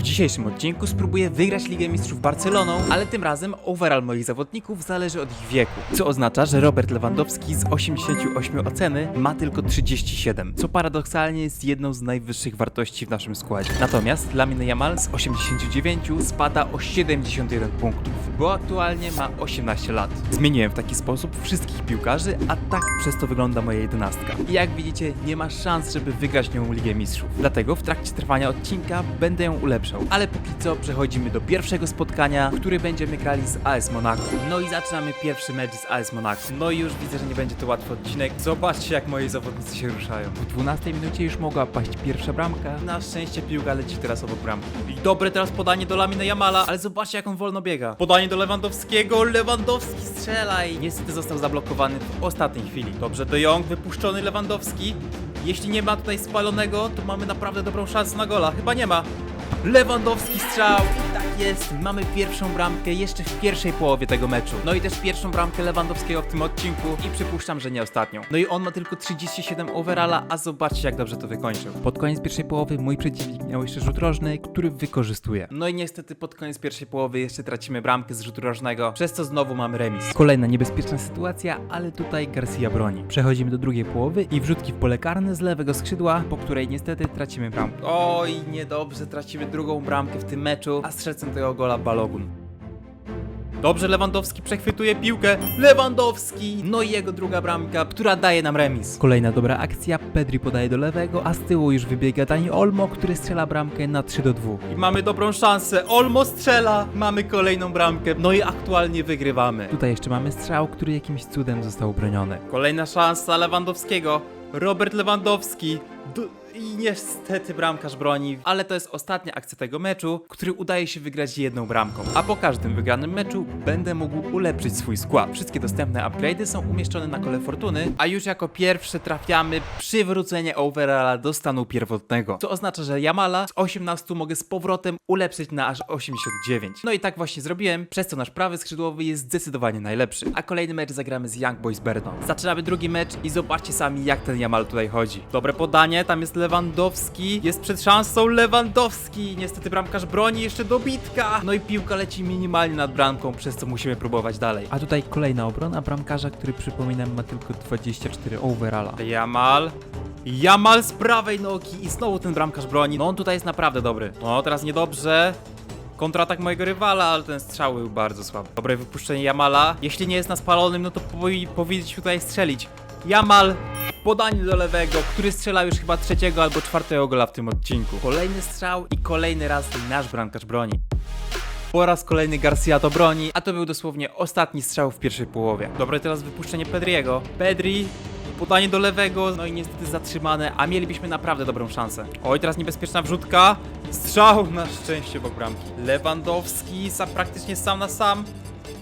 W dzisiejszym odcinku spróbuję wygrać Ligę Mistrzów Barceloną, ale tym razem overall moich zawodników zależy od ich wieku. Co oznacza, że Robert Lewandowski z 88 oceny ma tylko 37, co paradoksalnie jest jedną z najwyższych wartości w naszym składzie. Natomiast Lamine Yamal z 89 spada o 71 punktów, bo aktualnie ma 18 lat. Zmieniłem w taki sposób wszystkich piłkarzy, a tak przez to wygląda moja jedenastka. I jak widzicie, nie ma szans, żeby wygrać nią Ligę Mistrzów. Dlatego w trakcie trwania odcinka będę ją ulepszał. Ale póki co przechodzimy do pierwszego spotkania, w który będziemy grali z AS Monaco. No i zaczynamy pierwszy mecz z AS Monaco. No i już widzę, że nie będzie to łatwy odcinek. Zobaczcie, jak moi zawodnicy się ruszają. W 12 minucie już mogła paść pierwsza bramka. Na szczęście piłka leci teraz obok bramki. I dobre teraz podanie do Lamine Jamala, ale zobaczcie, jak on wolno biega. Podanie do Lewandowskiego, Lewandowski strzelaj. Niestety został zablokowany w ostatniej chwili. Dobrze, De Jong, wypuszczony Lewandowski. Jeśli nie ma tutaj spalonego, to mamy naprawdę dobrą szansę na gola. Chyba nie ma. Lewandowski strzał i tak jest, mamy pierwszą bramkę jeszcze w pierwszej połowie tego meczu. No i też pierwszą bramkę Lewandowskiego w tym odcinku i przypuszczam, że nie ostatnią. No i on ma tylko 37 overalla, a zobaczcie jak dobrze to wykończył. Pod koniec pierwszej połowy mój przeciwnik miał jeszcze rzut rożny, który wykorzystuje. No i niestety pod koniec pierwszej połowy jeszcze tracimy bramkę z rzutu rożnego, przez co znowu mamy remis. Kolejna niebezpieczna sytuacja, ale tutaj Garcia broni. Przechodzimy do drugiej połowy i wrzutki w pole karne z lewego skrzydła, po której niestety tracimy bramkę. Oj, niedobrze, tracimy drugą bramkę w tym meczu, a strzelcem tego gola Balogun. Dobrze, Lewandowski przechwytuje piłkę. Lewandowski! No i jego druga bramka, która daje nam remis. Kolejna dobra akcja. Pedri podaje do lewego, a z tyłu już wybiega Dani Olmo, który strzela bramkę na 3 do 2. I mamy dobrą szansę. Olmo strzela. Mamy kolejną bramkę. No i aktualnie wygrywamy. Tutaj jeszcze mamy strzał, który jakimś cudem został broniony. Kolejna szansa Lewandowskiego. Robert Lewandowski. D- i niestety bramkarz broni, ale to jest ostatnia akcja tego meczu, który udaje się wygrać jedną bramką. A po każdym wygranym meczu będę mógł ulepszyć swój skład. Wszystkie dostępne upgrade'y są umieszczone na kole fortuny, a już jako pierwsze trafiamy przywrócenie overalla do stanu pierwotnego. Co oznacza, że Yamala z 18 mogę z powrotem ulepszyć na aż 89. No i tak właśnie zrobiłem, przez co nasz prawy skrzydłowy jest zdecydowanie najlepszy. A kolejny mecz zagramy z Young Boys Berno. Zaczynamy drugi mecz i zobaczcie sami jak ten Yamal tutaj chodzi. Dobre podanie, tam jest Lewandowski, jest przed szansą Lewandowski. Niestety bramkarz broni jeszcze dobitka. No i piłka leci minimalnie nad bramką, przez co musimy próbować dalej. A tutaj kolejna obrona bramkarza, który przypominam ma tylko 24 overalla. Jamal. Jamal z prawej nogi i znowu ten bramkarz broni. No on tutaj jest naprawdę dobry. No teraz niedobrze. Kontratak mojego rywala, ale ten strzał był bardzo słaby. Dobre wypuszczenie Jamala. Jeśli nie jest na spalonym, no to powi- powinien tutaj strzelić. Jamal, podanie do lewego, który strzela już chyba trzeciego albo czwartego gola w tym odcinku. Kolejny strzał i kolejny raz nasz bramkarz broni. Po raz kolejny Garcia to broni, a to był dosłownie ostatni strzał w pierwszej połowie. Dobre teraz wypuszczenie Pedriego. Pedri, podanie do lewego, no i niestety zatrzymane, a mielibyśmy naprawdę dobrą szansę. Oj, teraz niebezpieczna wrzutka. Strzał na szczęście obok bramki. Lewandowski sam, praktycznie sam na sam.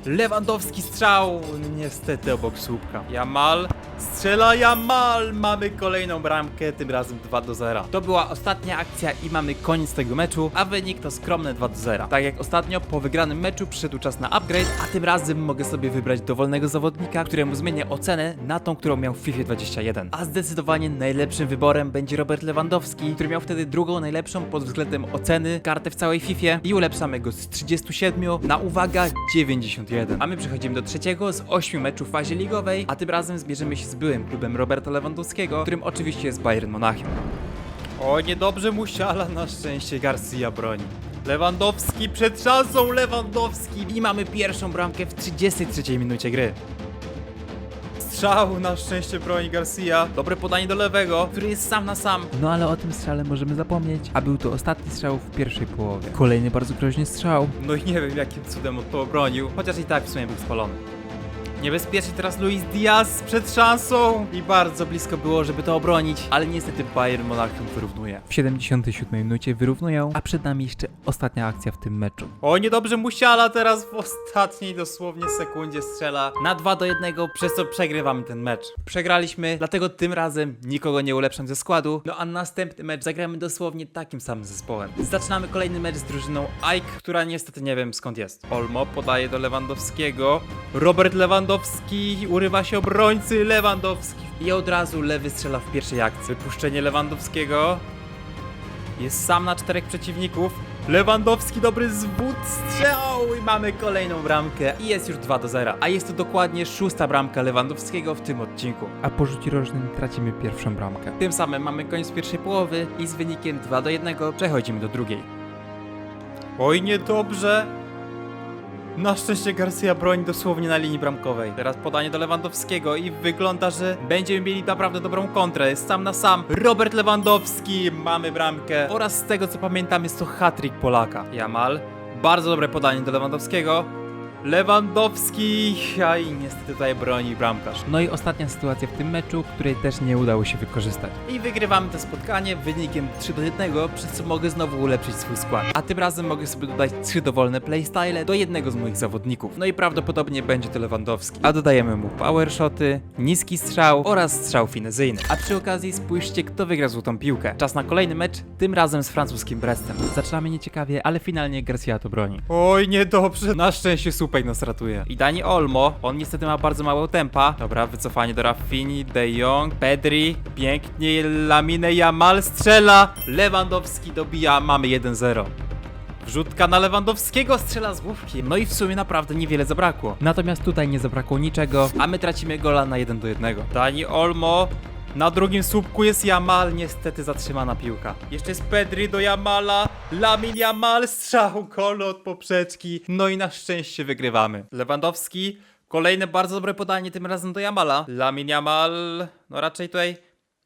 Lewandowski strzał, niestety obok słupka. Jamal, strzela Jamal, mamy kolejną bramkę, tym razem 2 do 0. To była ostatnia akcja i mamy koniec tego meczu, a wynik to skromne 2 do 0. Tak jak ostatnio, po wygranym meczu przyszedł czas na upgrade, a tym razem mogę sobie wybrać dowolnego zawodnika, któremu zmienię ocenę na tą, którą miał w FIFA 21. A zdecydowanie najlepszym wyborem będzie Robert Lewandowski, który miał wtedy drugą najlepszą pod względem oceny kartę w całej FIFA i ulepszamy go z 37 na uwaga 91. A my przechodzimy do trzeciego z 8 meczów w fazie ligowej, a tym razem zmierzymy się z byłym klubem Roberta Lewandowskiego, którym oczywiście jest Bayern Monachium. O, niedobrze musiala, na szczęście Garcia broni. Lewandowski przed szansą Lewandowski i mamy pierwszą bramkę w 33 minucie gry. Strzał, na szczęście broni Garcia. Dobre podanie do lewego, który jest sam na sam. No ale o tym strzale możemy zapomnieć, a był to ostatni strzał w pierwszej połowie. Kolejny bardzo groźny strzał. No i nie wiem jakim cudem on to obronił, chociaż i tak w sumie był spalony. Niebezpiecznie teraz Luis Diaz przed szansą i bardzo blisko było, żeby to obronić, ale niestety Bayern Monachium wyrównuje. W 77 minucie wyrównują, a przed nami jeszcze ostatnia akcja w tym meczu. O, niedobrze Musiala teraz w ostatniej dosłownie sekundzie strzela na 2 do 1, przez co przegrywamy ten mecz. Przegraliśmy, dlatego tym razem nikogo nie ulepszam ze składu, no a następny mecz zagramy dosłownie takim samym zespołem. Zaczynamy kolejny mecz z drużyną Ike, która niestety nie wiem skąd jest. Olmo podaje do Lewandowskiego, Robert Lewandowski urywa się obrońcy, Lewandowski i od razu lewy strzela w pierwszej akcji. Wypuszczenie Lewandowskiego, jest sam na czterech przeciwników. Lewandowski, dobry zwód, strzał i mamy kolejną bramkę i jest już 2 do 0. A jest to dokładnie szósta bramka Lewandowskiego w tym odcinku. A po rzucie rożnym tracimy pierwszą bramkę. Tym samym mamy koniec pierwszej połowy i z wynikiem 2 do 1 przechodzimy do drugiej. Oj, niedobrze. Na szczęście Garcia broni dosłownie na linii bramkowej. Teraz podanie do Lewandowskiego i wygląda, że będziemy mieli naprawdę dobrą kontrę. Jest sam na sam. Robert Lewandowski, mamy bramkę. Oraz z tego co pamiętam jest to hat-trick Polaka. Jamal, bardzo dobre podanie do Lewandowskiego. Lewandowski, a i niestety tutaj broni bramkarz. No i ostatnia sytuacja w tym meczu, której też nie udało się wykorzystać. I wygrywamy to spotkanie wynikiem 3 do 1, przez co mogę znowu ulepszyć swój skład. A tym razem mogę sobie dodać 3 dowolne playstyle do jednego z moich zawodników. No i prawdopodobnie będzie to Lewandowski. A dodajemy mu power shoty, niski strzał oraz strzał finezyjny. A przy okazji spójrzcie kto wygra złotą piłkę. Czas na kolejny mecz, tym razem z francuskim Brestem. Zaczynamy nieciekawie, ale finalnie Garcia to broni. Oj, niedobrze. Na szczęście Supej nas ratuje. I Dani Olmo, on niestety ma bardzo mało tempa. Dobra, wycofanie do Raffini, De Jong, Pedri, pięknie, Lamine Yamal strzela. Lewandowski dobija, mamy 1-0. Wrzutka na Lewandowskiego strzela z główki. No i w sumie naprawdę niewiele zabrakło. Natomiast tutaj nie zabrakło niczego, a my tracimy gola na 1 do 1. Dani Olmo. Na drugim słupku jest Jamal, niestety zatrzymana piłka. Jeszcze jest Pedri do Jamala. Lamin Jamal, strzał kolo od poprzeczki. No i na szczęście wygrywamy. Lewandowski, kolejne bardzo dobre podanie, tym razem do Jamala. Lamin Jamal, no raczej tutaj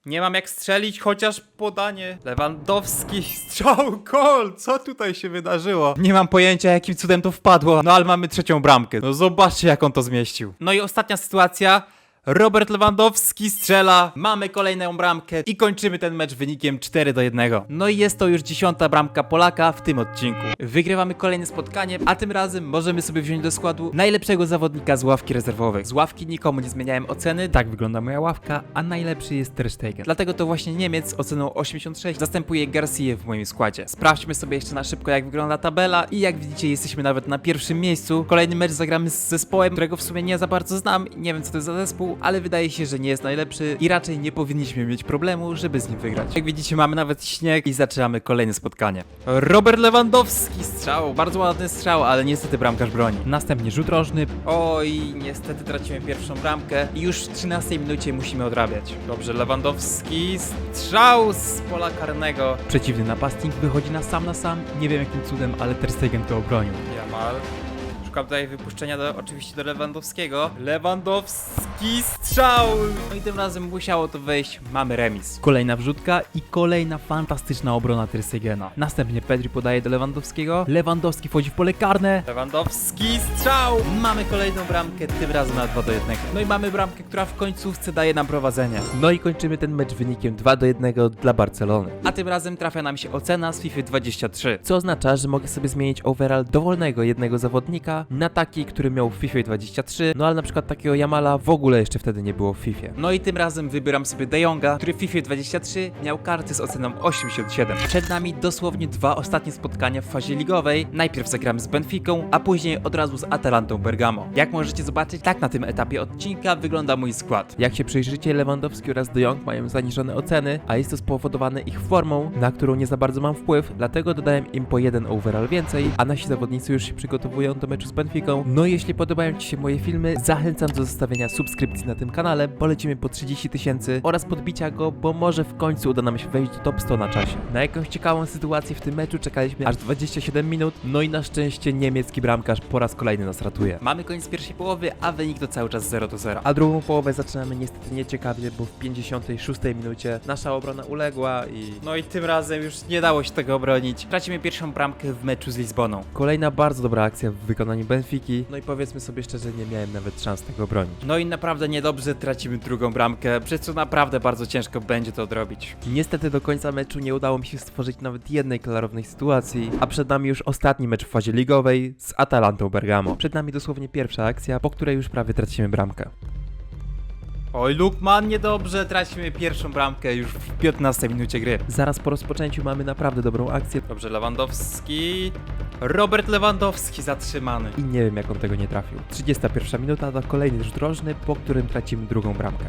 nie mam jak strzelić, chociaż podanie. Lewandowski, strzał, gol! Co tutaj się wydarzyło? Nie mam pojęcia, jakim cudem to wpadło. No ale mamy trzecią bramkę. No zobaczcie, jak on to zmieścił. No i ostatnia sytuacja. Robert Lewandowski strzela, mamy kolejną bramkę i kończymy ten mecz wynikiem 4 do 1. No i jest to już dziesiąta bramka Polaka w tym odcinku. Wygrywamy kolejne spotkanie, a tym razem możemy sobie wziąć do składu najlepszego zawodnika z ławki rezerwowych. Z ławki nikomu nie zmieniałem oceny, tak wygląda moja ławka, a najlepszy jest Ter Stegen. Dlatego to właśnie Niemiec z oceną 86 zastępuje Garcia w moim składzie. Sprawdźmy sobie jeszcze na szybko jak wygląda tabela i jak widzicie jesteśmy nawet na pierwszym miejscu. Kolejny mecz zagramy z zespołem, którego w sumie nie za bardzo znam, nie wiem co to jest za zespół, ale wydaje się, że nie jest najlepszy i raczej nie powinniśmy mieć problemu, żeby z nim wygrać. Jak widzicie, mamy nawet śnieg i zaczynamy kolejne spotkanie. Robert Lewandowski strzał, bardzo ładny strzał, ale niestety bramkarz broni. Następnie rzut rożny. Oj, niestety traciłem pierwszą bramkę i już w 13 minucie musimy odrabiać. Dobrze, Lewandowski, strzał z pola karnego. Przeciwny napastnik wychodzi na sam na sam. Nie wiem jakim cudem, ale Ter Stegen to obronił. Jamal. Szukam tutaj wypuszczenia do, oczywiście do Lewandowskiego. Lewandowski strzał! No i tym razem musiało to wejść. Mamy remis. Kolejna wrzutka i kolejna fantastyczna obrona Tersegena. Następnie Pedri podaje do Lewandowskiego. Lewandowski wchodzi w pole karne. Lewandowski strzał! Mamy kolejną bramkę, tym razem na 2 do 1. No i mamy bramkę, która w końcówce daje nam prowadzenie. No i kończymy ten mecz wynikiem 2 do 1 dla Barcelony. A tym razem trafia nam się ocena z FIFA 23, co oznacza, że mogę sobie zmienić overall dowolnego jednego zawodnika na taki, który miał w FIFA 23, no ale na przykład takiego Jamala w ogóle jeszcze wtedy nie było w FIFA. No i tym razem wybieram sobie De Jonga, który w FIFA 23 miał karty z oceną 87. Przed nami dosłownie dwa ostatnie spotkania w fazie ligowej. Najpierw zagramy z Benficą, a później od razu z Atalantą Bergamo. Jak możecie zobaczyć, tak na tym etapie odcinka wygląda mój skład. Jak się przyjrzycie, Lewandowski oraz De Jong mają zaniżone oceny, a jest to spowodowane ich formą, na którą nie za bardzo mam wpływ, dlatego dodałem im po jeden overall więcej, a nasi zawodnicy już się przygotowują do meczu z Benficą. No i jeśli podobają Ci się moje filmy, zachęcam do zostawienia subskrypcji na tym kanale, bo lecimy po 30 tysięcy oraz podbicia go, bo może w końcu uda nam się wejść do top 100 na czasie. Na jakąś ciekawą sytuację w tym meczu czekaliśmy aż 27 minut, no i na szczęście niemiecki bramkarz po raz kolejny nas ratuje. Mamy koniec pierwszej połowy, a wynik to cały czas 0 do 0. A drugą połowę zaczynamy niestety nieciekawie, bo w 56 minucie nasza obrona uległa i... No i tym razem już nie dało się tego obronić. Tracimy pierwszą bramkę w meczu z Lizboną. Kolejna bardzo dobra akcja w wykonaniu Benfiki, no i powiedzmy sobie szczerze, nie miałem nawet szans tego obronić. No i naprawdę niedobrze tracimy drugą bramkę, przez co naprawdę bardzo ciężko będzie to odrobić. Niestety do końca meczu nie udało mi się stworzyć nawet jednej klarownej sytuacji, a przed nami już ostatni mecz w fazie ligowej z Atalantą Bergamo. Przed nami dosłownie pierwsza akcja, po której już prawie tracimy bramkę. Oj, Lukman, niedobrze, tracimy pierwszą bramkę już w 15 minucie gry. Zaraz po rozpoczęciu mamy naprawdę dobrą akcję. Dobrze, Lewandowski. Robert Lewandowski zatrzymany. I nie wiem, jak on tego nie trafił. 31 minuta to kolejny rzut rożny, po którym tracimy drugą bramkę.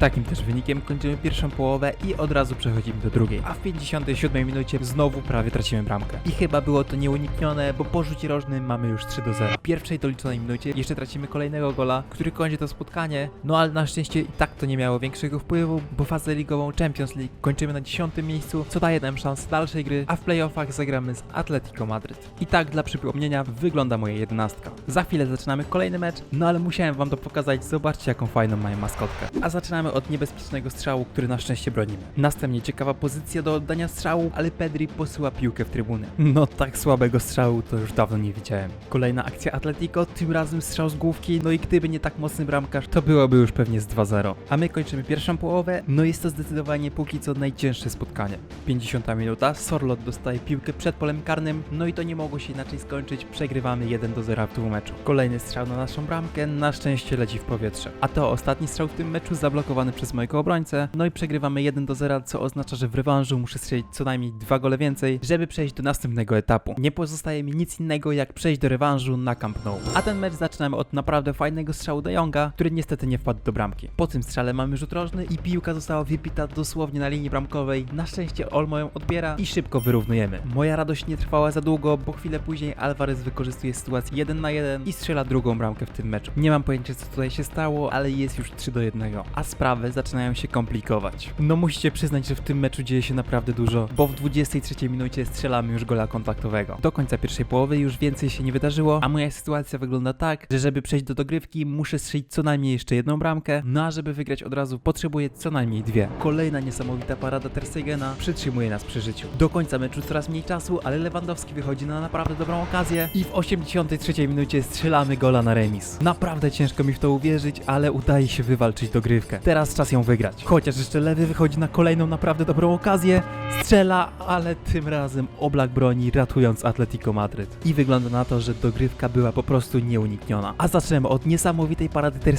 Takim też wynikiem kończymy pierwszą połowę i od razu przechodzimy do drugiej. A w 57 minucie znowu prawie tracimy bramkę. I chyba było to nieuniknione, bo po rzucie rożnym mamy już 3 do 0. W pierwszej doliczonej minucie jeszcze tracimy kolejnego gola, który kończy to spotkanie, no ale na szczęście i tak to nie miało większego wpływu, bo fazę ligową Champions League kończymy na 10 miejscu, co daje nam szansę dalszej gry, a w playoffach zagramy z Atletico Madryt. I tak dla przypomnienia wygląda moja jedenastka. Za chwilę zaczynamy kolejny mecz, no ale musiałem wam to pokazać, zobaczcie jaką fajną mają maskotkę. A zaczynamy od niebezpiecznego strzału, który na szczęście bronimy. Następnie ciekawa pozycja do oddania strzału, ale Pedri posyła piłkę w trybunę. No tak słabego strzału to już dawno nie widziałem. Kolejna akcja Atletico, tym razem strzał z główki, no i gdyby nie tak mocny bramkarz, to byłoby już pewnie z 2-0. A my kończymy pierwszą połowę, no jest to zdecydowanie póki co najcięższe spotkanie. 50 minuta, Sorlot dostaje piłkę przed polem karnym, no i to nie mogło się inaczej skończyć, przegrywamy 1 do 0 w tym meczu. Kolejny strzał na naszą bramkę, na szczęście leci w powietrze. A to ostatni strzał w tym meczu zablokowany przez mojego obrońcę, no i przegrywamy 1 do 0, co oznacza, że w rewanżu muszę strzelić co najmniej dwa gole więcej, żeby przejść do następnego etapu. Nie pozostaje mi nic innego jak przejść do rewanżu na Camp Nou. A ten mecz zaczynamy od naprawdę fajnego strzału De Jonga, który niestety nie wpadł do bramki. Po tym strzale mamy rzut rożny i piłka została wypita dosłownie na linii bramkowej. Na szczęście Olmo ją odbiera i szybko wyrównujemy. Moja radość nie trwała za długo, bo chwilę później Alvarez wykorzystuje sytuację 1 na 1 i strzela drugą bramkę w tym meczu. Nie mam pojęcia co tutaj się stało, ale jest już 3 do 1, a sprawy zaczynają się komplikować. No musicie przyznać, że w tym meczu dzieje się naprawdę dużo, bo w 23 minucie strzelamy już gola kontaktowego. Do końca pierwszej połowy już więcej się nie wydarzyło, a moja sytuacja wygląda tak, że żeby przejść do dogrywki muszę strzelić co najmniej jeszcze jedną bramkę, no a żeby wygrać od razu potrzebuję co najmniej dwie. Kolejna niesamowita parada Ter Stegena przytrzymuje nas przy życiu. Do końca meczu coraz mniej czasu, ale Lewandowski wychodzi na naprawdę dobrą okazję i w 83 minucie strzelamy gola na remis. Naprawdę ciężko mi w to uwierzyć, ale udaje się wywalczyć dogrywkę. Teraz czas ją wygrać. Chociaż jeszcze lewy wychodzi na kolejną naprawdę dobrą okazję, strzela, ale tym razem oblak broni ratując Atletico Madryt. I wygląda na to, że dogrywka była po prostu nieunikniona. A zaczniemy od niesamowitej parady Ter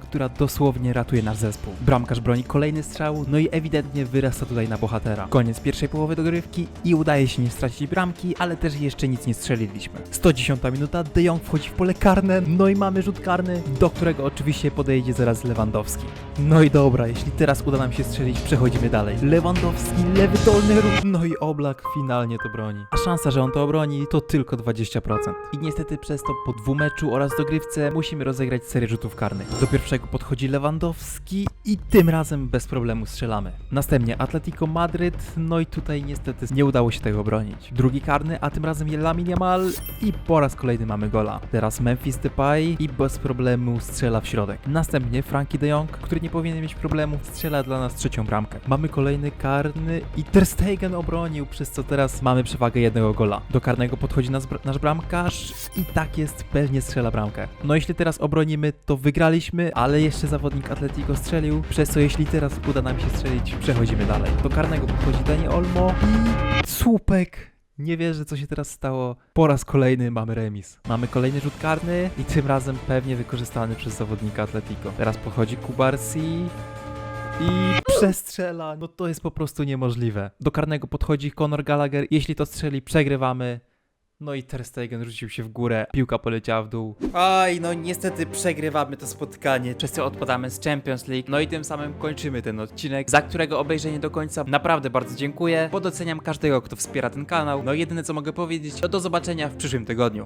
która dosłownie ratuje nasz zespół. Bramkarz broni kolejny strzał, no i ewidentnie wyrasta tutaj na bohatera. Koniec pierwszej połowy dogrywki i udaje się nie stracić bramki, ale też jeszcze nic nie strzeliliśmy. 110 minuta, De Jong wchodzi w pole karne, no i mamy rzut karny, do którego oczywiście podejdzie zaraz Lewandowski. No i dobra, jeśli teraz uda nam się strzelić, przechodzimy dalej. Lewandowski, lewy dolny ruch, no i Oblak finalnie to broni. A szansa, że on to obroni, to tylko 20%. I niestety przez to po dwumeczu oraz dogrywce musimy rozegrać serię rzutów karnych. Do pierwszego podchodzi Lewandowski i tym razem bez problemu strzelamy. Następnie Atletico Madryt, no i tutaj niestety nie udało się tego obronić. Drugi karny, a tym razem Lamine Yamal i po raz kolejny mamy gola. Teraz Memphis Depay i bez problemu strzela w środek. Następnie Frankie de Jong, który nie powinien mieć problemu, strzela dla nas trzecią bramkę. Mamy kolejny karny i Ter obronił, przez co teraz mamy przewagę jednego gola. Do karnego podchodzi nas, nasz bramkarz i tak jest, pewnie strzela bramkę. No jeśli teraz obronimy, to wygraliśmy, ale jeszcze zawodnik Atletico strzelił, przez co jeśli teraz uda nam się strzelić, przechodzimy dalej. Do karnego podchodzi Dani Olmo i słupek. Nie wierzę, co się teraz stało. Po raz kolejny mamy remis. Mamy kolejny rzut karny i tym razem pewnie wykorzystany przez zawodnika Atletico. Teraz podchodzi Kubarsi i przestrzela. No to jest po prostu niemożliwe. Do karnego podchodzi Conor Gallagher. Jeśli to strzeli, przegrywamy. No i Ter Stegen rzucił się w górę, piłka poleciała w dół. Aj, no niestety przegrywamy to spotkanie, przez co odpadamy z Champions League. No i tym samym kończymy ten odcinek, za którego obejrzenie do końca naprawdę bardzo dziękuję, bo doceniam każdego, kto wspiera ten kanał. No jedyne co mogę powiedzieć, to do zobaczenia w przyszłym tygodniu.